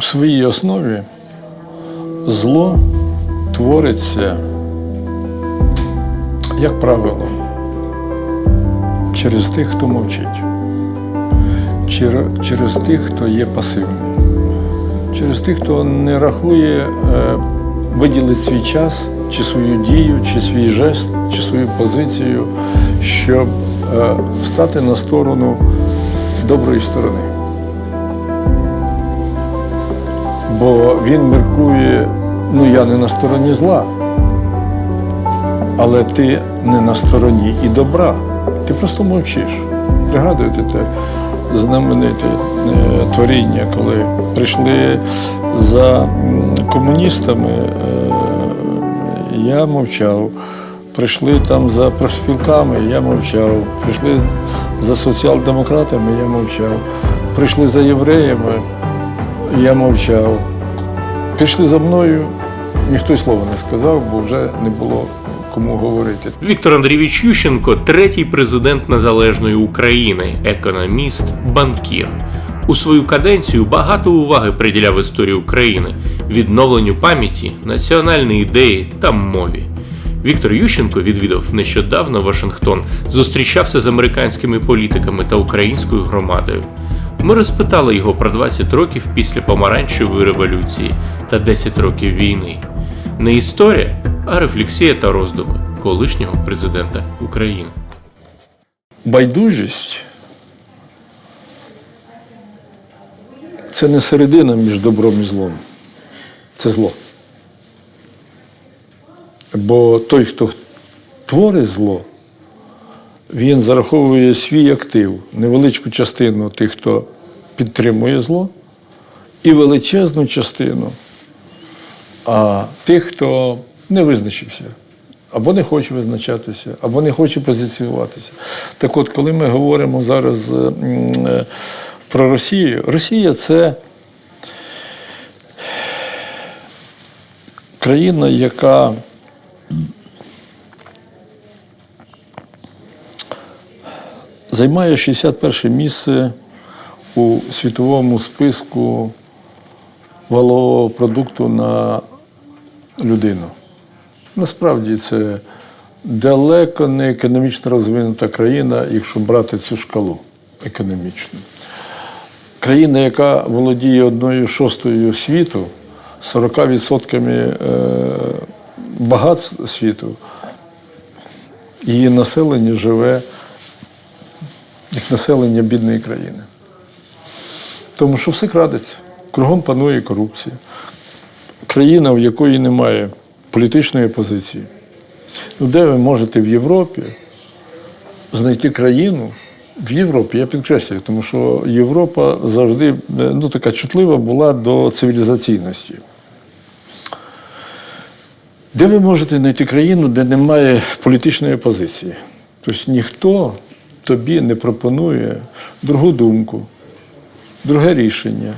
в своїй основі зло твориться, як правило, через тих, хто мовчить, через тих, хто є пасивний, через тих, хто не рахує, е, виділить свій час, чи свою дію, чи свій жест, чи свою позицію, щоб е, стати на сторону доброї сторони. Бо він міркує, ну я не на стороні зла, але ти не на стороні і добра. Ти просто мовчиш. Пригадуєте те знамените е, творіння, коли прийшли за комуністами, е, я мовчав. Прийшли там за профспілками, я мовчав. Прийшли за соціал-демократами, я мовчав. Прийшли за євреями, я мовчав. Пішли за мною, ніхто й слова не сказав, бо вже не було кому говорити. Віктор Андрійович Ющенко третій президент незалежної України, економіст, банкір. У свою каденцію багато уваги приділяв історії України, відновленню пам'яті, національній ідеї та мові. Віктор Ющенко відвідав нещодавно Вашингтон, зустрічався з американськими політиками та українською громадою. Ми розпитали його про 20 років після помаранчевої революції та 10 років війни. Не історія, а рефлексія та роздуми колишнього президента України. Байдужість це не середина між добром і злом. Це зло. Бо той, хто творить зло, він зараховує свій актив, невеличку частину тих, хто підтримує зло, і величезну частину а тих, хто не визначився, або не хоче визначатися, або не хоче позиціюватися. Так от, коли ми говоримо зараз е, про Росію, Росія це країна, яка займає 61 місце у світовому списку валового продукту на людину. Насправді це далеко не економічно розвинута країна, якщо брати цю шкалу економічну. Країна, яка володіє одною шостою світу, 40% е, багатств світу, її населення живе як населення бідної країни. Тому що все крадеться, кругом панує корупція. Країна, в якої немає політичної опозиції. Ну, де ви можете в Європі знайти країну в Європі, я підкреслюю, тому що Європа завжди е, ну, така чутлива була до цивілізаційності. Де ви можете знайти країну, де немає політичної опозиції? Тобто ніхто тобі не пропонує другу думку, друге рішення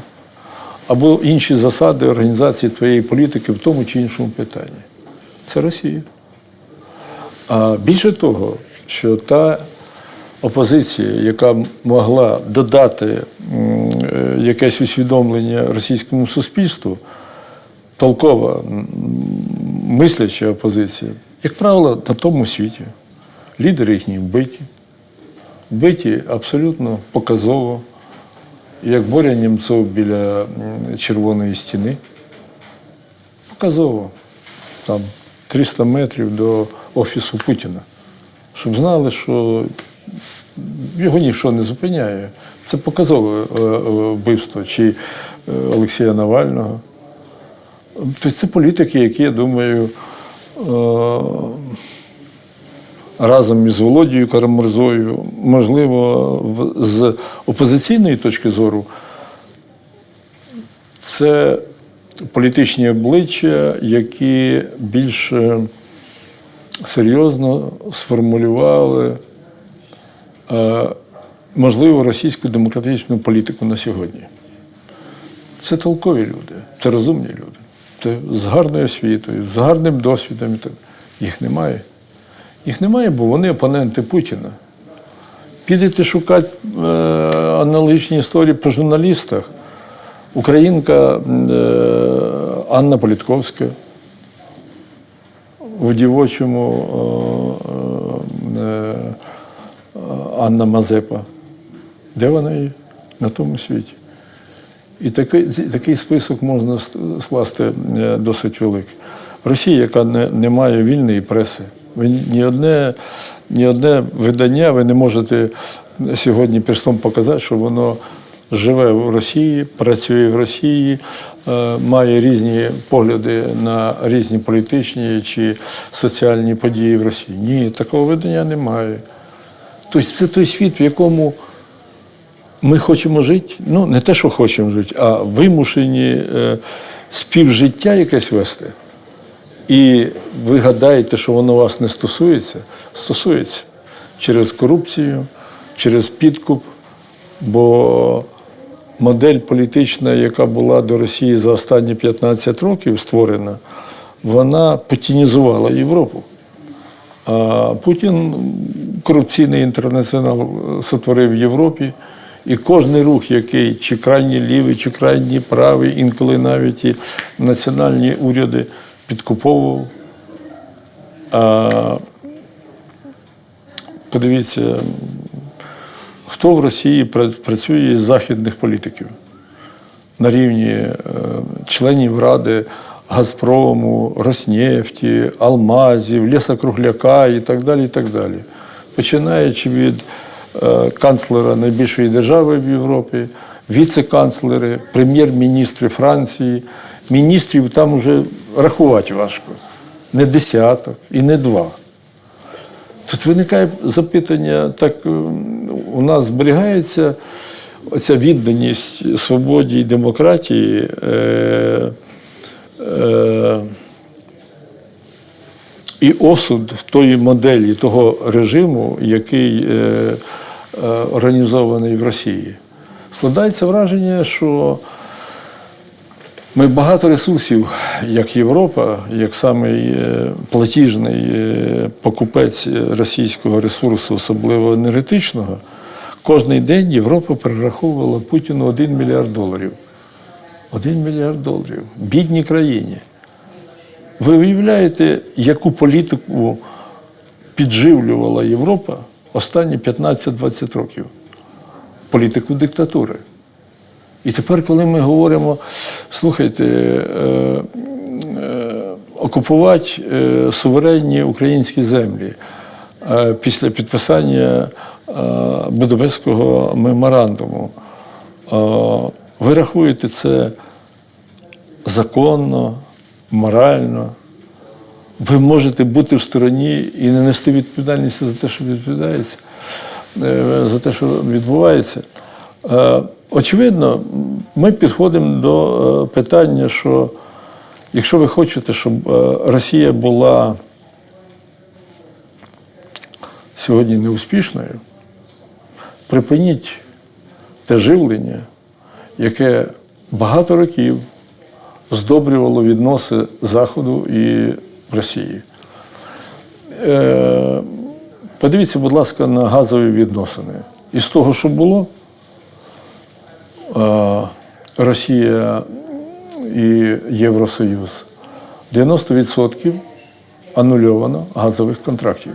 або інші засади організації твоєї політики в тому чи іншому питанні. Це Росія. А більше того, що та опозиція, яка могла додати е, якесь усвідомлення російському суспільству, толкова, мисляча опозиція, як правило, на тому світі. Лідери їхні вбиті. Вбиті абсолютно показово, як Боря Німцов біля Червоної стіни. Показово. Там 300 метрів до офісу Путіна. Щоб знали, що його ніщо не зупиняє. Це показове е, е, вбивство чи е, Олексія Навального. Тобто це політики, які, я думаю, разом із Володією Карамурзою, можливо, з опозиційної точки зору, це політичні обличчя, які більш е, серйозно сформулювали, е, можливо, російську демократичну політику на сьогодні. Це толкові люди, це розумні люди, це з гарною освітою, з гарним досвідом. Їх немає. Їх немає, бо вони опоненти Путіна. Підете шукати е, аналогічні історії по журналістах. Українка е, Анна Політковська в дівочому е, е, Анна Мазепа. Де вона є? На тому світі. І такий, такий список можна скласти е, досить великий. Росія, яка не, не має вільної преси, ви ні одне, ні одне видання ви не можете сьогодні перстом показати, що воно живе в Росії, працює в Росії, е, має різні погляди на різні політичні чи соціальні події в Росії. Ні, такого видання немає. Тобто це той світ, в якому ми хочемо жити, ну не те, що хочемо жити, а вимушені е, співжиття якесь вести. І ви гадаєте, що воно вас не стосується? Стосується через корупцію, через підкуп, бо модель політична, яка була до Росії за останні 15 років створена, вона путінізувала Європу. А Путін корупційний інтернаціонал сотворив в Європі, і кожний рух, який чи крайній лівий, чи крайній правий, інколи навіть і національні уряди підкуповував. А, подивіться, хто в Росії працює із західних політиків на рівні е, членів Ради Газпрому, Роснефті, Алмазів, Лісокругляка і так далі. і так далі. Починаючи від е, канцлера найбільшої держави в Європі, віце-канцлери, прем'єр-міністри Франції, міністрів там вже рахувати важко. Не десяток і не два. Тут виникає запитання, так е, у нас зберігається оця відданість свободі і демократії. Е, е, і осуд тої моделі, того режиму, який е, е, організований в Росії. Складається враження, що ми багато ресурсів, як Європа, як самий е, платіжний е, покупець російського ресурсу, особливо енергетичного, кожний день Європа перераховувала Путіну 1 мільярд доларів. 1 мільярд доларів. Бідній країні. Ви уявляєте, яку політику підживлювала Європа останні 15-20 років? Політику диктатури. І тепер, коли ми говоримо, слухайте, е, е, окупувати е, суверенні українські землі е, після підписання е, Будапештського меморандуму, е, ви рахуєте це законно, морально. Ви можете бути в стороні і не нести відповідальність за те, що відповідається, за те, що відбувається. Е, Очевидно, ми підходимо до е, питання, що якщо ви хочете, щоб е, Росія була сьогодні неуспішною, припиніть те живлення, яке багато років здобрювало відноси Заходу і Росії. Е, Подивіться, будь ласка, на газові відносини. Із того, що було, Росія і Євросоюз 90% анульовано газових контрактів.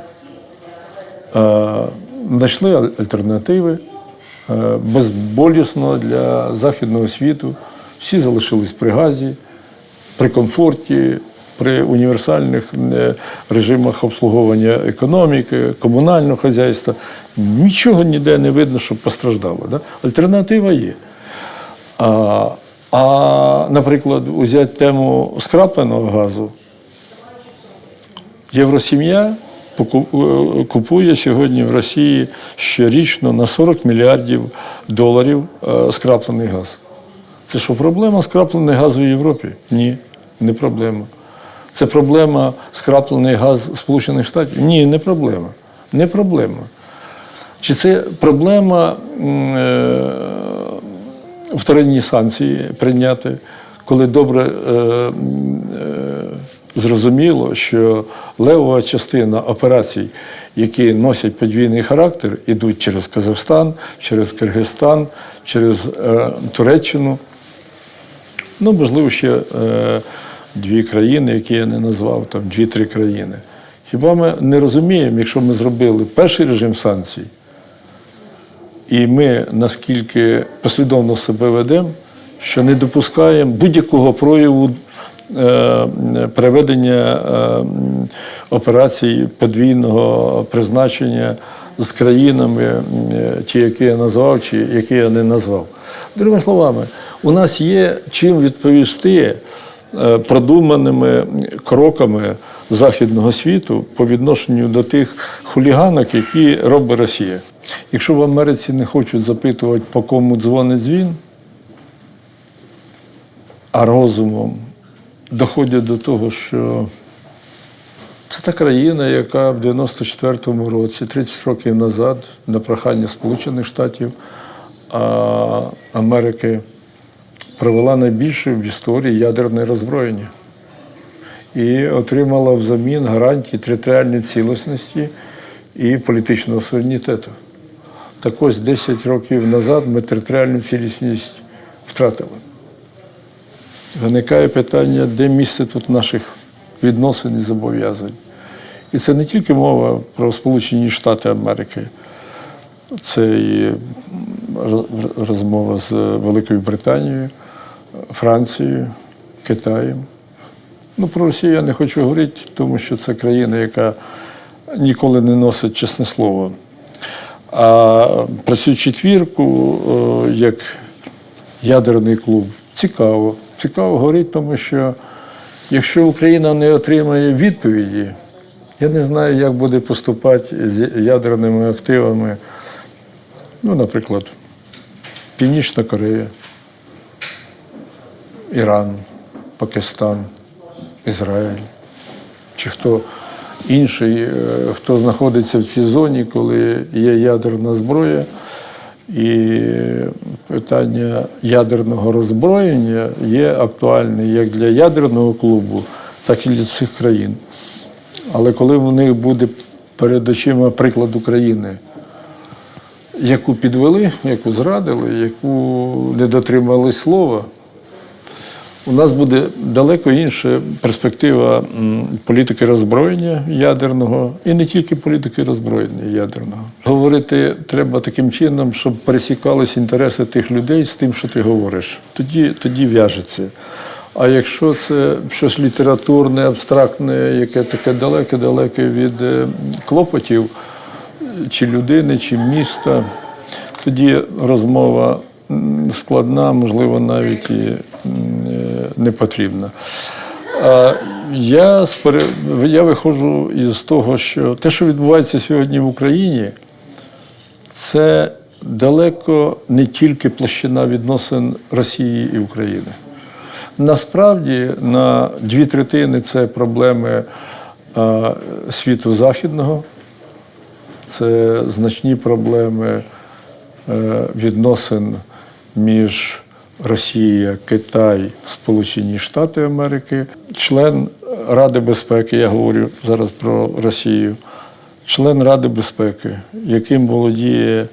Знайшли альтернативи е, безболісно для західного світу. Всі залишились при газі, при комфорті, при універсальних е, режимах обслуговування економіки, комунального хазяйства. Нічого ніде не видно, щоб постраждало. Да? Альтернатива є. А, а, наприклад, взяти тему скрапленого газу. Євросім'я е, купує сьогодні в Росії щорічно на 40 мільярдів доларів е, скраплений газ. Це що, проблема скраплений газ у Європі? Ні, не проблема. Це проблема скраплений газ Сполучених Штатів? Ні, не проблема. Не проблема. Чи це проблема е, вторинні санкції прийняти, коли добре е, е, зрозуміло, що левова частина операцій, які носять подвійний характер, ідуть через Казахстан, через Киргизстан, через е, Туреччину. Ну, можливо, ще е, дві країни, які я не назвав, там дві-три країни. Хіба ми не розуміємо, якщо ми зробили перший режим санкцій, і ми наскільки послідовно себе ведемо, що не допускаємо будь-якого прояву е, переведення е, операцій подвійного призначення з країнами, е, ті, які я назвав, чи які я не назвав. Другими словами, у нас є чим відповісти продуманими кроками західного світу по відношенню до тих хуліганок, які робить Росія. Якщо в Америці не хочуть запитувати, по кому дзвонить дзвін, а розумом доходять до того, що це та країна, яка в 94-му році, 30 років назад, на прохання Сполучених Штатів Америки, провела найбільше в історії ядерне роззброєння і отримала взамін гарантії територіальної цілісності і політичного суверенітету. Так ось 10 років назад ми територіальну цілісність втратили. Виникає питання, де місце тут наших відносин і зобов'язань. І це не тільки мова про Сполучені Штати Америки, це і розмова з Великою Британією, Францією, Китаєм. Ну, про Росію я не хочу говорити, тому що це країна, яка ніколи не носить чесне слово. А про цю четвірку, як ядерний клуб, цікаво. Цікаво говорити, тому що якщо Україна не отримає відповіді, я не знаю, як буде поступати з ядерними активами, ну, наприклад, Північна Корея, Іран, Пакистан, Ізраїль, чи хто інший, е, хто знаходиться в цій зоні, коли є ядерна зброя. І питання ядерного роззброєння є актуальне як для ядерного клубу, так і для цих країн. Але коли в них буде перед очима приклад України, яку підвели, яку зрадили, яку не дотримали слова, у нас буде далеко інша перспектива політики роззброєння ядерного і не тільки політики роззброєння ядерного. Говорити треба таким чином, щоб пересікались інтереси тих людей з тим, що ти говориш. Тоді, тоді в'яжеться. А якщо це щось літературне, абстрактне, яке таке далеке-далеке від е, клопотів чи людини, чи міста, тоді розмова складна, можливо, навіть і е, не потрібна. Я, я виходжу із того, що те, що відбувається сьогодні в Україні, це далеко не тільки площина відносин Росії і України. Насправді, на дві третини це проблеми е, світу західного, це значні проблеми е, відносин між Росія, Китай, Сполучені Штати Америки, член Ради безпеки, я говорю зараз про Росію, член Ради безпеки, яким володіє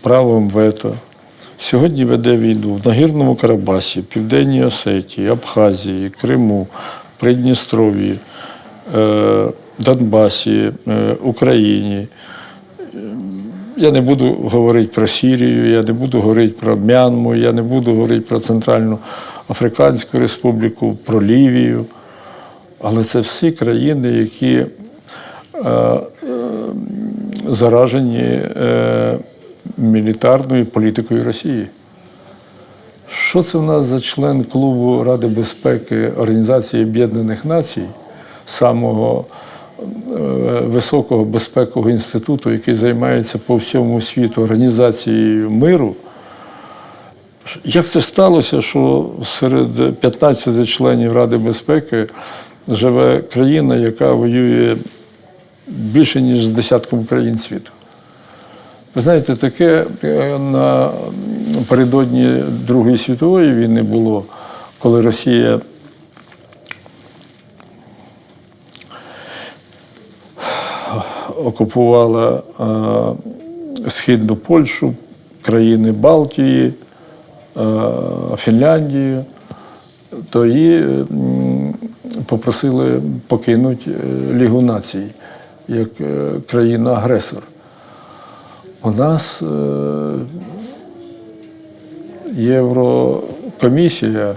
правом вето, сьогодні веде війну в Нагірному Карабасі, Південній Осетії, Абхазії, Криму, Придністров'ї, е, Донбасі, е, Україні. Я не буду говорити про Сірію, я не буду говорити про Мянму, я не буду говорити про Центральну Африканську Республіку, про Лівію. Але це всі країни, які е, е, заражені е, мілітарною політикою Росії. Що це в нас за член клубу Ради безпеки Організації Об'єднаних Націй, самого високого безпекового інституту, який займається по всьому світу організацією миру? Як це сталося, що серед 15 членів Ради безпеки живе країна, яка воює більше, ніж з десятком країн світу? Ви знаєте, таке е, напередодні Другої світової війни було, коли Росія окупувала е, Східну Польщу, країни Балтії, е, Фінляндію. то її попросили покинути е, Лігу націй як е, країна-агресор. У нас е, Єврокомісія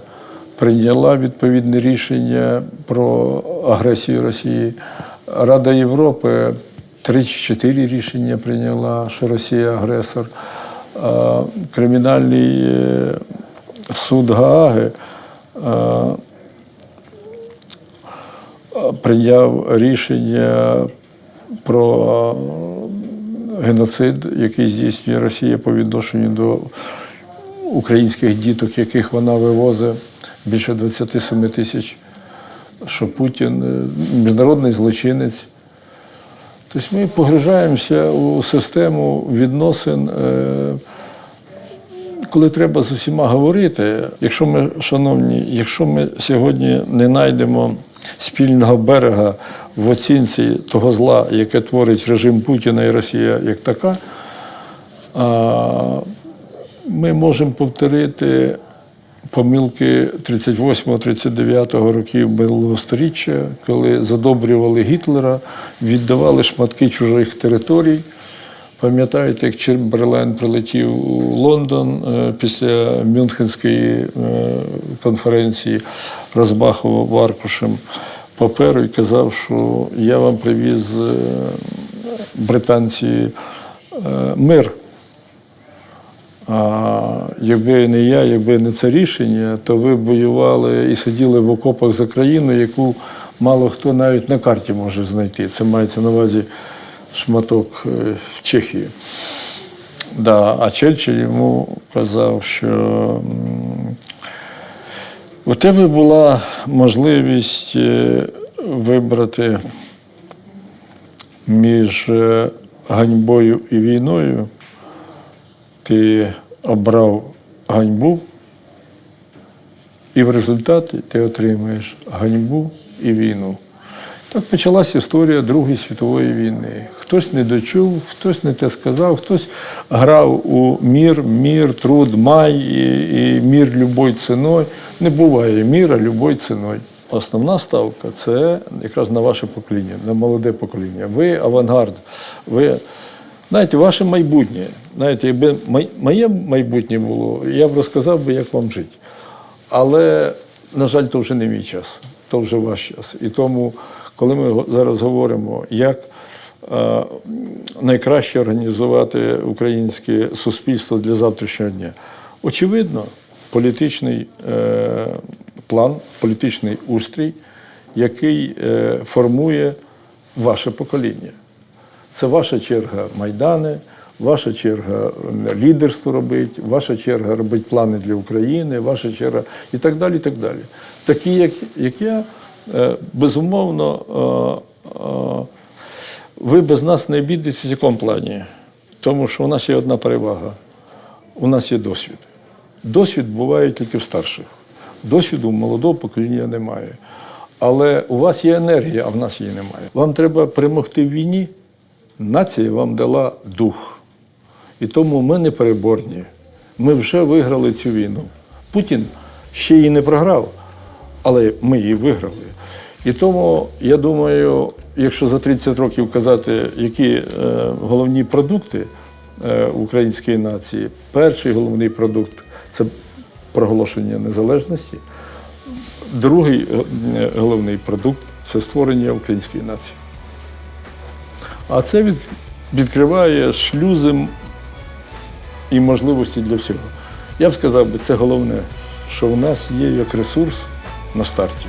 прийняла відповідне рішення про агресію Росії. Рада Європи три чи чотири рішення прийняла, що Росія агресор. Кримінальний е, суд Гааги е, прийняв рішення про геноцид, який здійснює Росія по відношенню до українських діток, яких вона вивозить більше 27 тисяч, що Путін е, міжнародний злочинець. Тобто ми погружаємося у систему відносин, е, коли треба з усіма говорити. Якщо ми, шановні, якщо ми сьогодні не знайдемо спільного берега в оцінці того зла, яке творить режим Путіна і Росія як така, ми можемо повторити помилки 38-39 років минулого століття, коли задобрювали Гітлера, віддавали шматки чужих територій. Пам'ятаєте, як Чемберлен прилетів у Лондон е, після Мюнхенської е, конференції, розмахував аркушем паперу і казав, що я вам привіз е, британці мир. А якби не я, якби не це рішення, то ви воювали і сиділи в окопах за країну, яку мало хто навіть на карті може знайти. Це мається на увазі шматок е, Чехії. Да, а Черчилль йому казав, що у тебе була можливість е, вибрати між е, ганьбою і війною ти обрав ганьбу, і в результаті ти отримаєш ганьбу і війну. Так почалася історія Другої світової війни. Хтось не дочув, хтось не те сказав, хтось грав у мір, мір, труд, май і, і мір любою ціною. Не буває міра любою ціною. Основна ставка це якраз на ваше покоління, на молоде покоління. Ви авангард, ви знаєте, ваше майбутнє. Знаєте, якби моє майбутнє було, я б розказав би, як вам жити. Але, на жаль, то вже не мій час, то вже ваш час. І тому, коли ми зараз говоримо, як е, найкраще організувати українське суспільство для завтрашнього дня, очевидно, політичний е, план, політичний устрій, який е, формує ваше покоління. Це ваша черга майдани, ваша черга лідерство робить, ваша черга робить плани для України, ваша черга і так далі. і так далі. Такі, як, як я, е, безумовно, е, е, ви без нас не обійдетеся в якому плані. Тому що у нас є одна перевага. У нас є досвід. Досвід буває тільки в старших. Досвіду молодого покоління немає. Але у вас є енергія, а в нас її немає. Вам треба перемогти в війні. Нація вам дала дух. І тому ми не переборні. Ми вже виграли цю війну. Путін ще її не програв, але ми її виграли. І тому, я думаю, якщо за 30 років казати, які е, головні продукти е, української нації, перший головний продукт це проголошення незалежності, другий е, головний продукт це створення української нації. А це від, відкриває шлюзи і можливості для всього. Я б сказав це головне, що у нас є як ресурс на старті.